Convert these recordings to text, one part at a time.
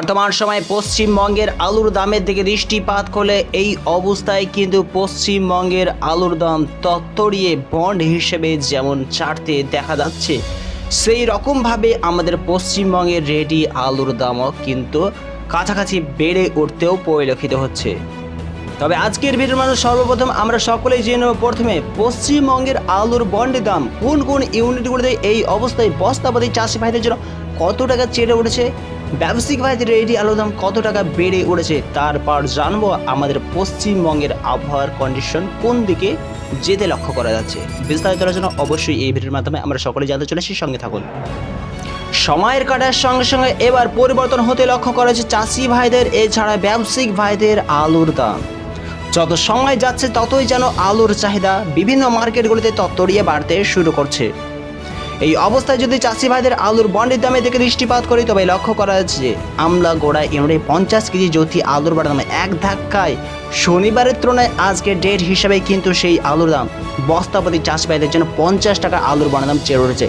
বর্তমান সময়ে পশ্চিমবঙ্গের আলুর দামের দিকে দৃষ্টিপাত করলে এই অবস্থায় কিন্তু পশ্চিমবঙ্গের আলুর দাম তত্তরিয়ে বন্ড হিসেবে যেমন চাড়তে দেখা যাচ্ছে, সেই রকমভাবে আমাদের পশ্চিমবঙ্গের রেডি আলুর দামও কিন্তু কাছাকাছি বেড়ে উঠতেও পরিলক্ষিত হচ্ছে। তবে আজকের ভিডিওর মানুষ সর্বপ্রথম আমরা সকলেই জেনে নেব প্রথমে, পশ্চিমবঙ্গের আলুর বন্ডের দাম কোন কোন ইউনিটগুলোতে এই অবস্থায় বস্তাবাদী চাষি ভাইদের জন্য কত টাকা চেড়ে উঠেছে ব্যবসায়িক ভাইদের রেডি আলুর দাম কত টাকা বেড়ে উঠেছে তারপর জানব আমাদের পশ্চিমবঙ্গের আবহাওয়ার কন্ডিশন কোন দিকে যেতে লক্ষ্য করা যাচ্ছে। বিস্তারিত জন্য অবশ্যই এই ভিডিওর মাধ্যমে আমরা সকলে জানতে চলেছি, সঙ্গে থাকুন। সময়ের কাটার সঙ্গে সঙ্গে এবার পরিবর্তন হতে লক্ষ্য করা যাচ্ছে চাষি ভাইদের, এছাড়া ব্যবসায়িক ভাইদের আলুর দাম। যত সময় যাচ্ছে ততই যেন আলুর চাহিদা বিভিন্ন মার্কেটগুলিতে তত্তরিয়ে বাড়তে শুরু করছে। এই অবস্থায় যদি চাষি ভাইদের আলুর বন্ডের দামে দিকে দৃষ্টিপাত করি, তবে লক্ষ্য করা যাচ্ছে আমলা গোড়া ইউনিটে পঞ্চাশ কেজি জ্যোতি আলুর বাড়ার দামে এক ধাক্কায়। শনিবারের তুলনায় আজকে ডেট হিসাবে কিন্তু সেই আলুর দাম বস্তাপতি চাষি ভাইদের জন্য পঞ্চাশ টাকা আলুর বনের দাম চেয়ে উঠেছে।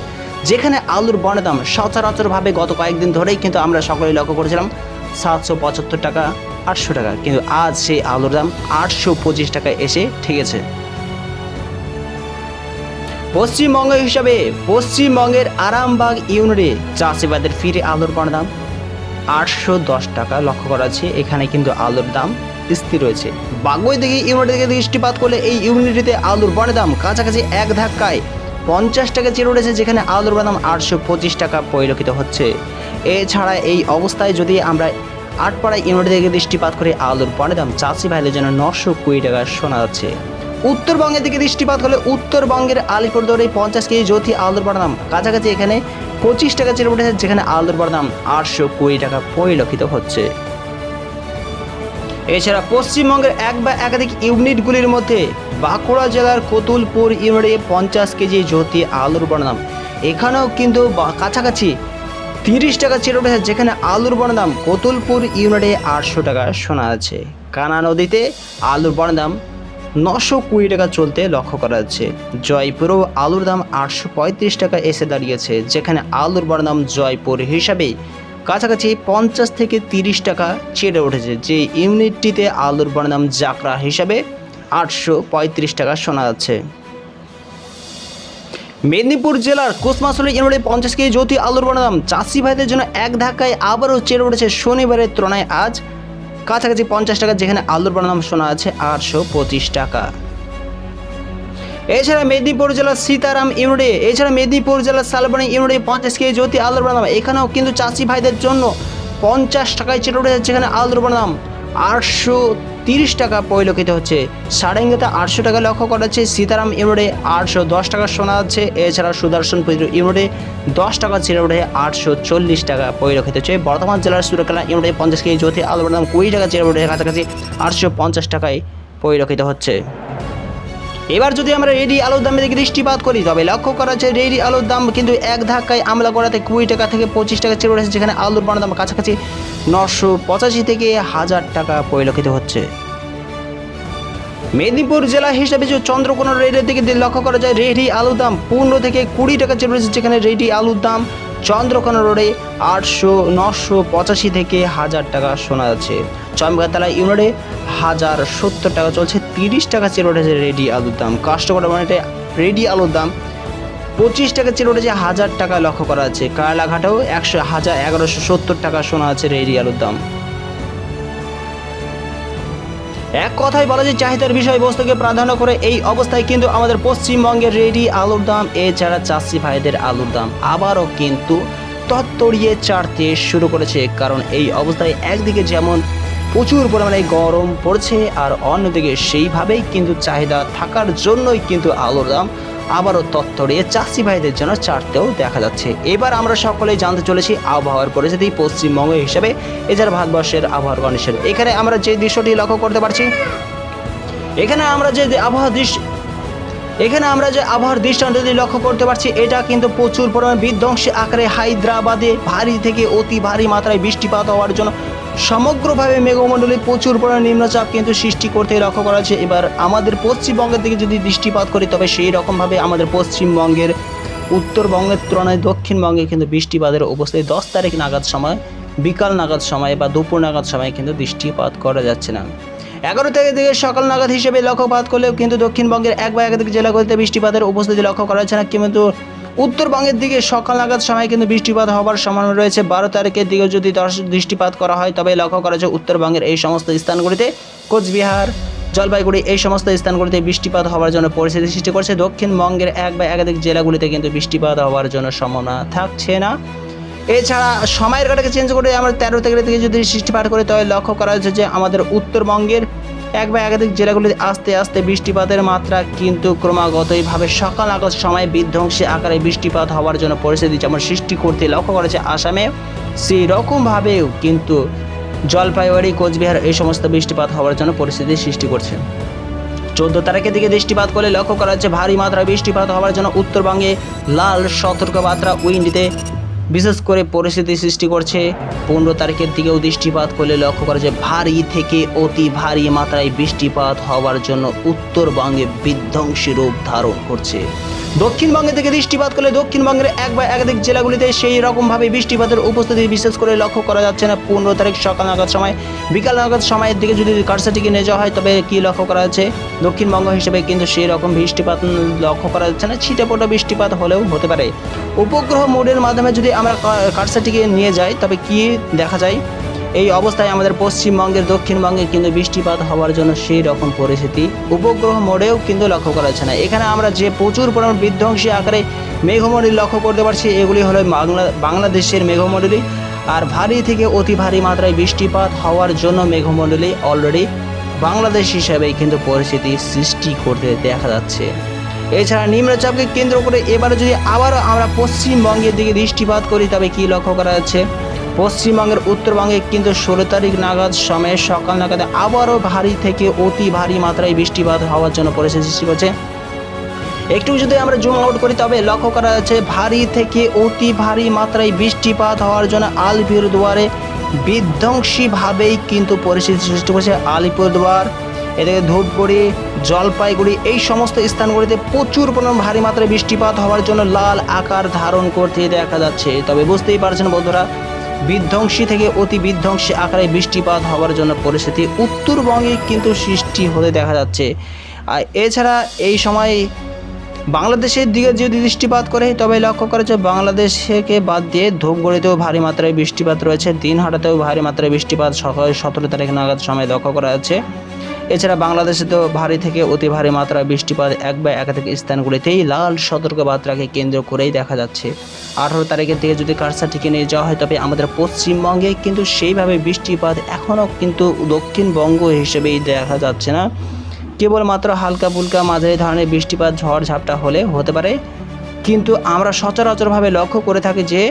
যেখানে আলুর বনের দাম সচরাচরভাবে গত কয়েকদিন ধরেই কিন্তু আমরা সকলেই লক্ষ্য করেছিলাম, সাতশো পঁচাত্তর টাকা, আটশো টাকা। কিন্তু আজ সেই আলুর দাম আটশো পঁচিশ টাকায় এসে ঠেকেছে। পশ্চিমবঙ্গ হিসাবে পশ্চিমবঙ্গের আরামবাগ ইউনিটে চাষিবাদের ফিরে আলুর দাম আটশো দশ টাকা লক্ষ্য করা আছে এখানে কিন্তু আলুর দাম স্থির রয়েছে। বাগুই দিকে ইউনিটের দিকে দৃষ্টিপাত করলে এই ইউনিটিতে আলুর বনের দাম কাছাকাছি এক ধাক্কায় পঞ্চাশ টাকা চেয়ে উঠেছে, যেখানে আলুর দাম আটশো পঁচিশ টাকা পরিলক্ষিত হচ্ছে। এছাড়া এই অবস্থায় যদি আমরা আটপাড়া ইউনিট থেকে দৃষ্টিপাত করে, আলুর পণ্যের দাম চাষি ভাইদের জন্য নশো কুড়ি টাকা শোনা যাচ্ছে। উত্তরবঙ্গের দিকে দৃষ্টিপাত হলে উত্তরবঙ্গের আলিপুরদুয়ারে পঞ্চাশ কেজি জ্যোতি আলুর দাম কাছাকাছি এখানে পঁচিশ টাকা চেয়ে উঠেছে, যেখানে আলুর দাম আটশো কুড়ি টাকা পরিলক্ষিত হচ্ছে। এছাড়া পশ্চিমবঙ্গের এক বা একাধিক ইউনিটগুলির মধ্যে বাঁকুড়া জেলার কতুলপুর ইউনিটে পঞ্চাশ কেজি জ্যোতি আলুর দাম এখানেও কিন্তু কাছাকাছি তিরিশ টাকা চেয়ে উঠেছে, যেখানে আলুর দাম কতুলপুর ইউনিটে আটশো টাকা শোনা আছে কানা নদীতে আলুর দাম নশো কুড়ি টাকা চলতে লক্ষ্য করা যাচ্ছে। জয়পুরেও আলুর দাম আটশো পঁয়ত্রিশ টাকা এসে দাঁড়িয়েছে, যেখানে আলুর বড় দাম জয়পুর হিসাবে কাছাকাছি পঞ্চাশ থেকে তিরিশ টাকা চেড়ে উঠেছে, যে ইউনিটটিতে আলুর বড় দাম জাকরা হিসাবে আটশো পঁয়ত্রিশ টাকা শোনা যাচ্ছে। মেদিনীপুর জেলার কুসমাসুলি ইউনিটে পঞ্চাশ কেজি জ্যোতি আলুর বড় দাম চাষি ভাইদের জন্য এক ধাক্কায় আবারও চেড়ে উঠেছে, শনিবারের তুলনায় আজ কাছাকাছি পঞ্চাশ টাকা, যেখানে আলুর বানাম শোনা আছে, আটশো পঁচিশ টাকা। এছাড়া মেদিনীপুর জেলার সীতারাম ইউনিটে, এছাড়া মেদিনীপুর জেলার শালবনী ইউনিটে পঞ্চাশ কেজি জ্যোতি আলুর বানাম এখানেও কিন্তু চাষি ভাইদের জন্য পঞ্চাশ টাকায় চেটে উঠেছে, যেখানে আলুর বানাম আটশো তিরিশ টাকা পরিলক্ষিত হচ্ছে। সারেঙ্গাতে আটশো টাকা লক্ষ্য করা যাচ্ছে সীতারাম ইউনিটে আটশো দশ টাকা শোনা যাচ্ছে। এছাড়া সুদর্শনপুর ইউনিটে দশ টাকা উঠে আটশো চল্লিশ টাকা পরিলক্ষিত হচ্ছে। বর্ধমান জেলার সুরকেলা ইউনিটে পঞ্চাশ কেজি জ্যোতি আলোর দাম কুড়ি টাকা উঠে কাছাকাছি আটশো পঞ্চাশ টাকায় পরিলক্ষিত হচ্ছে। এবার যদি আমরা রেডি আলুর দামের দিকে দৃষ্টিপাত করি, তবে লক্ষ্য করা যায় রেডি আলুর দাম কিন্তু এক ধাক্কায় আমলা করাতে কুড়ি টাকা থেকে পঁচিশ টাকা চেয়ে উঠেছে যেখানে আলুর বড় দাম কাছাকাছি নশো পঁচাশি থেকে হাজার টাকা পরিলক্ষিত হচ্ছে। মেদিনীপুর জেলা হিসাবে যে চন্দ্রকোনা রেডের দিকে লক্ষ্য করা যায়, রেডি আলুর দাম পনেরো থেকে কুড়ি টাকা চেয়ে রয়েছে যেখানে রেডি আলুর দাম চন্দ্রকোনা রোডে আটশো নশো পঁচাশি থেকে হাজার টাকা শোনা যাচ্ছে। চমকাতলা ইউনিটে হাজার সত্তর টাকা চলছে তিরিশ টাকা চেয়ে উঠেছে রেডি আলুর দাম। কাস্টমার ইউনিটে রেডি আলুর দাম। পঁচিশ টাকা চেয়ে উঠেছে হাজার টাকা লক্ষ্য করা আছে কায়লাঘাটেও একশো হাজার এগারোশো সত্তর টাকা শোনা আছে রেডি আলুর দাম। এক কথায় বলা যায়, চাহিদার বিষয়বস্তুকে প্রাধান্য করে এই অবস্থায় কিন্তু আমাদের পশ্চিমবঙ্গের রেডি আলুর দাম, এছাড়া চাষি ভাইদের আলুর দাম আবারও কিন্তু তত্তরিয়ে চাড়তে শুরু করেছে। কারণ এই অবস্থায় একদিকে যেমন প্রচুর পরিমাণে গরম পড়ছে, আর অন্যদিকে সেইভাবেই কিন্তু চাহিদা থাকার জন্যই কিন্তু আলুর দাম আবারও তত্তরিয়ে চাষি ভাইদের জন্য চারতেও দেখা যাচ্ছে। এবার আমরা সকলেই জানতে চলেছি, আবহাওয়ার পরিস্থিতি পশ্চিমবঙ্গ হিসেবে এছাড়া ভারতবর্ষের আবহাওয়ার কন্ডিশন। এখানে আমরা যে দৃশ্যটি লক্ষ্য করতে পারছি, এখানে আমরা যে আবহাওয়া দৃশ্য এখানে আমরা যে আবহাওয়ার দৃষ্টান্তটি লক্ষ্য করতে পারছি, এটা কিন্তু প্রচুর পরিমাণে বিধ্বংসী আকারে হায়দ্রাবাদে ভারী থেকে অতি ভারী মাত্রায় বৃষ্টিপাত হওয়ার জন্য সমগ্রভাবে মেঘমণ্ডলে প্রচুর পরিমাণে নিম্নচাপ কিন্তু সৃষ্টি করতে লক্ষ্য করা হচ্ছে এবার আমাদের পশ্চিমবঙ্গের দিকে যদি দৃষ্টিপাত করি, তবে সেই রকমভাবে আমাদের পশ্চিমবঙ্গের উত্তরবঙ্গের তুলনায় দক্ষিণবঙ্গে কিন্তু বৃষ্টিপাতের অবস্থায় দশ তারিখ নাগাদ সময়, বিকাল নাগাদ সময় বা দুপুর নাগাদ সময় কিন্তু বৃষ্টিপাত করা যাচ্ছে না। এগারো তারিখ দিকে সকাল নাগাদ হিসেবে লক্ষ্যপাত করলেও কিন্তু দক্ষিণবঙ্গের এক বা একাধিক জেলাগুলিতে বৃষ্টিপাতের উপস্থিতি লক্ষ্য করা যাচ্ছে না। কিন্তু উত্তরবঙ্গের দিকে সকাল নাগাদ সময় কিন্তু বৃষ্টিপাত হওয়ার সম্ভাবনা রয়েছে। বারো তারিখের দিকে যদি দশ- দৃষ্টিপাত করা হয়, তবে লক্ষ্য করা যায় উত্তরবঙ্গের এই সমস্ত স্থানগুলিতে কোচবিহার, জলপাইগুড়ি এই সমস্ত স্থানগুলিতে বৃষ্টিপাত হওয়ার জন্য পরিস্থিতি সৃষ্টি করছে। দক্ষিণবঙ্গের এক বা একাধিক জেলাগুলিতে কিন্তু বৃষ্টিপাত হওয়ার জন্য সম্ভাবনা থাকছে না। এছাড়া সময়ের কাটাকে চেঞ্জ করে আমরা তেরো তারিখ থেকে যদি বৃষ্টিপাত করি তবে লক্ষ্য করা যাচ্ছে যে আমাদের উত্তরবঙ্গের এক বা একাধিক জেলাগুলিতে আস্তে আস্তে বৃষ্টিপাতের মাত্রা কিন্তু ক্রমাগতইভাবে সকাল আগত সময় বিধ্বংসী আকারে বৃষ্টিপাত হওয়ার জন্য পরিস্থিতি যেমন সৃষ্টি করতে লক্ষ্য করেছে আসামে সেই রকমভাবেও কিন্তু জলপাইগুড়ি, কোচবিহার এই সমস্ত বৃষ্টিপাত হওয়ার জন্য পরিস্থিতি সৃষ্টি করছে। চোদ্দ তারিখের দিকে দৃষ্টিপাত করলে লক্ষ্য করা হচ্ছে ভারী মাত্রায় বৃষ্টিপাত হওয়ার জন্য উত্তরবঙ্গে লাল সতর্কবার্তা উইন্ডিতে বিশেষ করে পরিস্থিতি সৃষ্টি করছে। পনেরো তারিখের দিকেও দৃষ্টিপাত করলে লক্ষ্য করা যায়, ভারী থেকে অতি ভারী মাত্রায় বৃষ্টিপাত হওয়ার জন্য উত্তরবঙ্গে বিধ্বংসী রূপ ধারণ করছে। দক্ষিণবঙ্গে থেকে দৃষ্টিপাত করলে দক্ষিণবঙ্গের এক বা একাধিক জেলাগুলিতে সেই রকমভাবে বৃষ্টিপাতের উপস্থিতি বিশেষ করে লক্ষ্য করা যাচ্ছে না। পনেরো তারিখ সকাল নাগাদ সময়, বিকাল নাগাদ সময়ের দিকে যদি কারসাটিকে নিয়ে যাওয়া হয়, তবে কি লক্ষ্য করা যাচ্ছে? দক্ষিণবঙ্গ হিসেবে কিন্তু সেই রকম বৃষ্টিপাত লক্ষ্য করা যাচ্ছে না। ছিটেপোটা বৃষ্টিপাত হলেও হতে পারে। উপগ্রহ মোডের মাধ্যমে যদি আমরা কারসাটিকে নিয়ে যাই, তবে কি দেখা যায়, এই অবস্থায় আমাদের পশ্চিমবঙ্গের দক্ষিণবঙ্গে কিন্তু বৃষ্টিপাত হওয়ার জন্য সেই রকম পরিস্থিতি। উপগ্রহ মোডেও কিন্তু লক্ষ্য করা যাচ্ছে না। এখানে আমরা যে প্রচুর পরিমাণ বিধ্বংসী আকারে মেঘমণ্ডলী লক্ষ্য করতে পারছি, এগুলি হলো বাংলা বাংলাদেশের মেঘমণ্ডলী আর ভারী থেকে অতি ভারী মাত্রায় বৃষ্টিপাত হওয়ার জন্য মেঘমণ্ডলী অলরেডি বাংলাদেশ হিসাবেই কিন্তু পরিস্থিতি সৃষ্টি করতে দেখা যাচ্ছে। এছাড়া নিম্নচাপকে কেন্দ্র করে এবারে যদি আবারও আমরা পশ্চিমবঙ্গের দিকে দৃষ্টিপাত করি, তবে কি লক্ষ্য করা যাচ্ছে? পশ্চিমবঙ্গের উত্তরবঙ্গে কিন্তু ষোলো তারিখ নাগাদ সময়ে সকাল নাগাদ আবারও ভারী থেকে অতি ভারী মাত্রায় বৃষ্টিপাত হওয়ার জন্য পরিস্থিতি সৃষ্টি করছে। একটু যদি আমরা জুম আউট করি, তবে লক্ষ্য করা যাচ্ছে ভারী থেকে অতি ভারী মাত্রায় বৃষ্টিপাত হওয়ার জন্য আলিপুরদুয়ারে বিধ্বংসীভাবেই কিন্তু পরিস্থিতি সৃষ্টি করছে আলিপুরদুয়ার। এদিকে ধূপগুড়ি, জলপাইগুড়ি, এই সমস্ত স্থানগুলিতে প্রচুর পরিমাণ ভারী মাত্রায় বৃষ্টিপাত হওয়ার জন্য লাল আকার ধারণ করতে দেখা যাচ্ছে। তবে বুঝতেই পারছেন বন্ধুরা, বিধ্বংসী থেকে অতি বিধ্বংসী আকারে বৃষ্টিপাত হওয়ার জন্য পরিস্থিতি উত্তরবঙ্গে কিন্তু সৃষ্টি হতে দেখা যাচ্ছে। আর এছাড়া এই সময় বাংলাদেশের দিকে যদি দৃষ্টিপাত করে, তবে লক্ষ্য করা যায় বাংলাদেশকে বাদ দিয়ে ধূপগড়িতেও ভারী মাত্রায় বৃষ্টিপাত রয়েছে, দিনহাটাতেও ভারী মাত্রায় বৃষ্টিপাত, সকাল সতেরো তারিখ নাগাদ সময় লক্ষ্য করা যাচ্ছে। এছাড়া বাংলাদেশে তো ভারী থেকে অতি ভারী মাত্রা বৃষ্টিপাত এক বা একাধিক স্থানগুলিতেই লাল সতর্কবার্তাকে কেন্দ্র করেই দেখা যাচ্ছে। আঠারো তারিখের দিকে যদি কারসাটিকে নিয়ে যাওয়া হয়, তবে আমাদের পশ্চিমবঙ্গে কিন্তু সেইভাবে বৃষ্টিপাত এখনও কিন্তু দক্ষিণবঙ্গ হিসেবেই দেখা যাচ্ছে না। কেবলমাত্র হালকা ফুলকা মাঝারি ধরনের বৃষ্টিপাত ঝড় ঝাপটা হলে হতে পারে। কিন্তু আমরা সচরাচরভাবে লক্ষ্য করে থাকি যে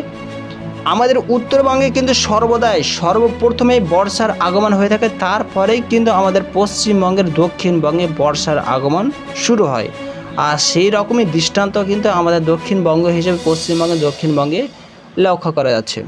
আমাদের উত্তরবঙ্গে কিন্তু সর্বদাই সর্বপ্রথমে বর্ষার আগমন হয়ে থাকে। তারপরেই কিন্তু আমাদের পশ্চিমবঙ্গের দক্ষিণবঙ্গে বর্ষার আগমন শুরু হয়। আর সেই রকমই দৃষ্টান্ত কিন্তু আমাদের দক্ষিণবঙ্গ হিসেবে পশ্চিমবঙ্গে দক্ষিণবঙ্গে লক্ষ্য করা যাচ্ছে।